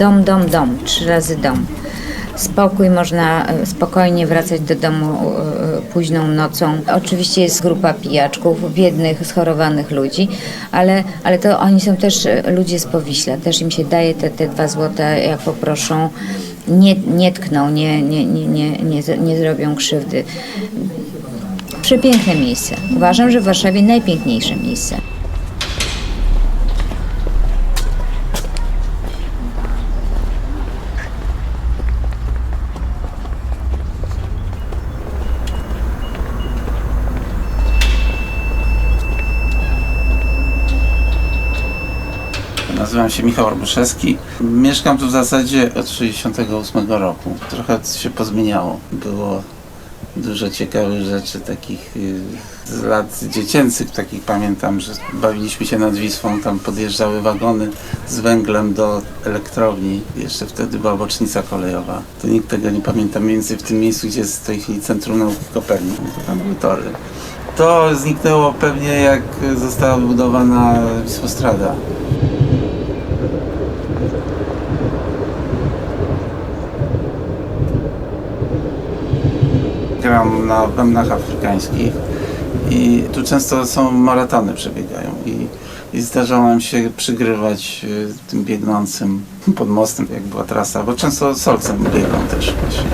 dom, dom, dom, trzy razy dom. Spokój, można e, spokojnie wracać do domu e, późną nocą. Oczywiście jest grupa pijaczków, biednych, schorowanych ludzi, ale, ale to oni są też e, ludzie z Powiśla, też im się daje te, te dwa złota, jak poproszą. Nie, nie tkną, nie, nie, nie, nie, nie, nie zrobią krzywdy. Przepiękne miejsce. Uważam, że w Warszawie najpiękniejsze miejsce. Nazywam się Michał Orbuszewski. Mieszkam tu w zasadzie od 68 roku. Trochę się pozmieniało. Było dużo ciekawych rzeczy, takich y, z lat dziecięcych, takich pamiętam, że bawiliśmy się nad Wisłą, tam podjeżdżały wagony z węglem do elektrowni. Jeszcze wtedy była bocznica kolejowa. To nikt tego nie pamięta, mniej więcej w tym miejscu, gdzie jest w tej chwili Centrum Nauki Kopernik. To tam były tory. To zniknęło pewnie jak została wybudowana Wisłostrada. Gram na bębnach afrykańskich i tu często są maratony przebiegają i, i zdarzało nam się przygrywać y, tym biegnącym pod mostem, jak była trasa, bo często solcem biegną też właśnie.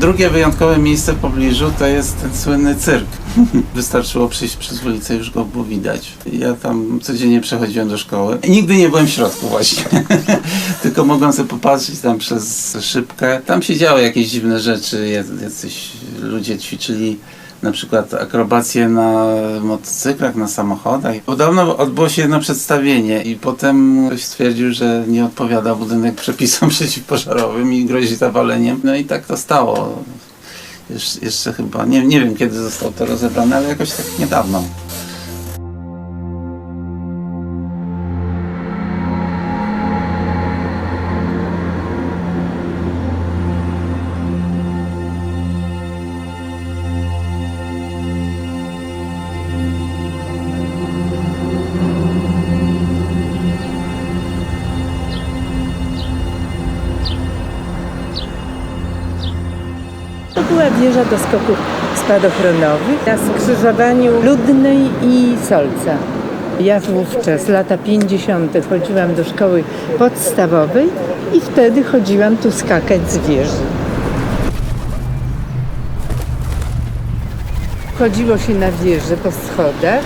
Drugie wyjątkowe miejsce w pobliżu to jest ten słynny cyrk. Wystarczyło przejść przez ulicę, już go było widać. Ja tam codziennie przechodziłem do szkoły. Nigdy nie byłem w środku właśnie. Tylko mogłem sobie popatrzeć tam przez szybkę. Tam się działy jakieś dziwne rzeczy. jac- Jacyś ludzie ćwiczyli na przykład akrobacje na motocyklach, na samochodach. Podobno odbyło się jedno przedstawienie i potem ktoś stwierdził, że nie odpowiada budynek przepisom przeciwpożarowym i grozi zawaleniem. No i tak to stało. Jeszcze, jeszcze chyba, nie, nie wiem kiedy zostało to rozebrane, ale jakoś tak niedawno. Była wieża do skoków spadochronowych na skrzyżowaniu Ludnej i Solca. Ja wówczas, lata 50. chodziłam do szkoły podstawowej i wtedy chodziłam tu skakać z wieży. Chodziło się na wieżę po schodach.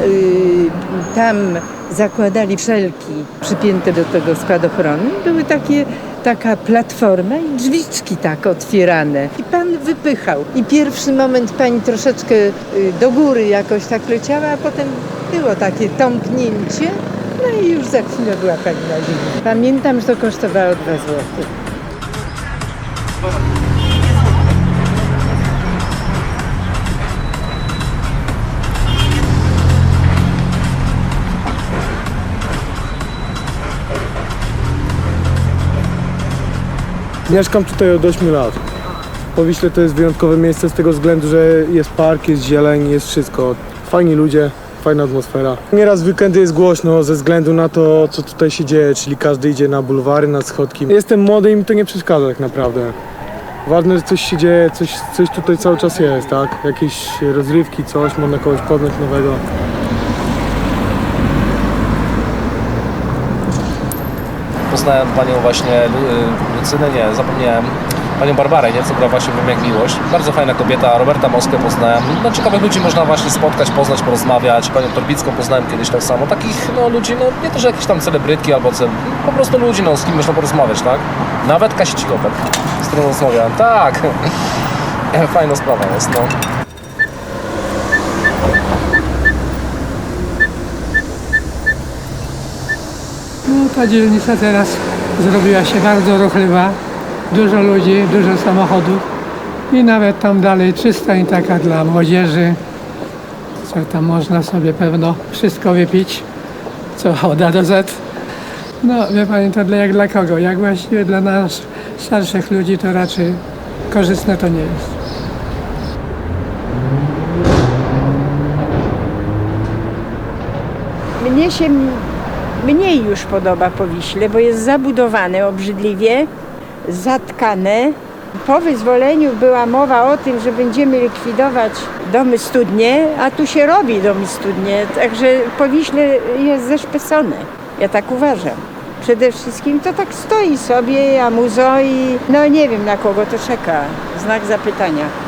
Yy, Tam zakładali szelki przypięte do tego spadochronu. Były takie, taka platforma i drzwiczki tak otwierane. I pan wypychał. I pierwszy moment pani troszeczkę y, do góry jakoś tak leciała, a potem było takie tąpnięcie. No i już za chwilę była pani na ziemi. Pamiętam, że to kosztowało 2 złote. Mieszkam tutaj od 8 lat. Powiśle to jest wyjątkowe miejsce z tego względu, że jest park, jest zieleń, jest wszystko. Fajni ludzie, fajna atmosfera. Nieraz w weekendy jest głośno ze względu na to, co tutaj się dzieje, czyli każdy idzie na bulwary, na schodki. Jestem młody i mi to nie przeszkadza tak naprawdę. Ważne, że coś się dzieje, coś, coś tutaj cały czas jest, tak? Jakieś rozrywki, coś, można kogoś poznać nowego. Poznałem panią właśnie Lu- Lucynę, nie, zapomniałem. Panią Barbarę, nie, co gra właśnie Wiem jak miłość. Bardzo fajna kobieta, Roberta Moskę poznałem. No ciekawych ludzi można właśnie spotkać, poznać, porozmawiać. Panią Torbicką poznałem kiedyś tak samo. Takich no, ludzi, no nie to, że jakieś tam celebrytki albo ce, po prostu ludzi, no z kim można porozmawiać, tak? Nawet Kasi Cikopek, z którą rozmawiałem. Tak, fajna sprawa jest, no. Ta dzielnica teraz zrobiła się bardzo ruchliwa. Dużo ludzi, dużo samochodów i nawet tam dalej czystań taka dla młodzieży, co tam można sobie pewno wszystko wypić, co od A do Z. No wie Pani, to dla, jak dla kogo? Jak właściwie dla nas starszych ludzi to raczej korzystne to nie jest. Mnie się mniej już podoba po Wiśle, bo jest zabudowane obrzydliwie, zatkane. Po wyzwoleniu była mowa o tym, że będziemy likwidować domy studnie, a tu się robi domy studnie, także po Wiśle jest zeszpecone. Ja tak uważam. Przede wszystkim to tak stoi sobie, a muzo i no nie wiem na kogo to czeka. Znak zapytania.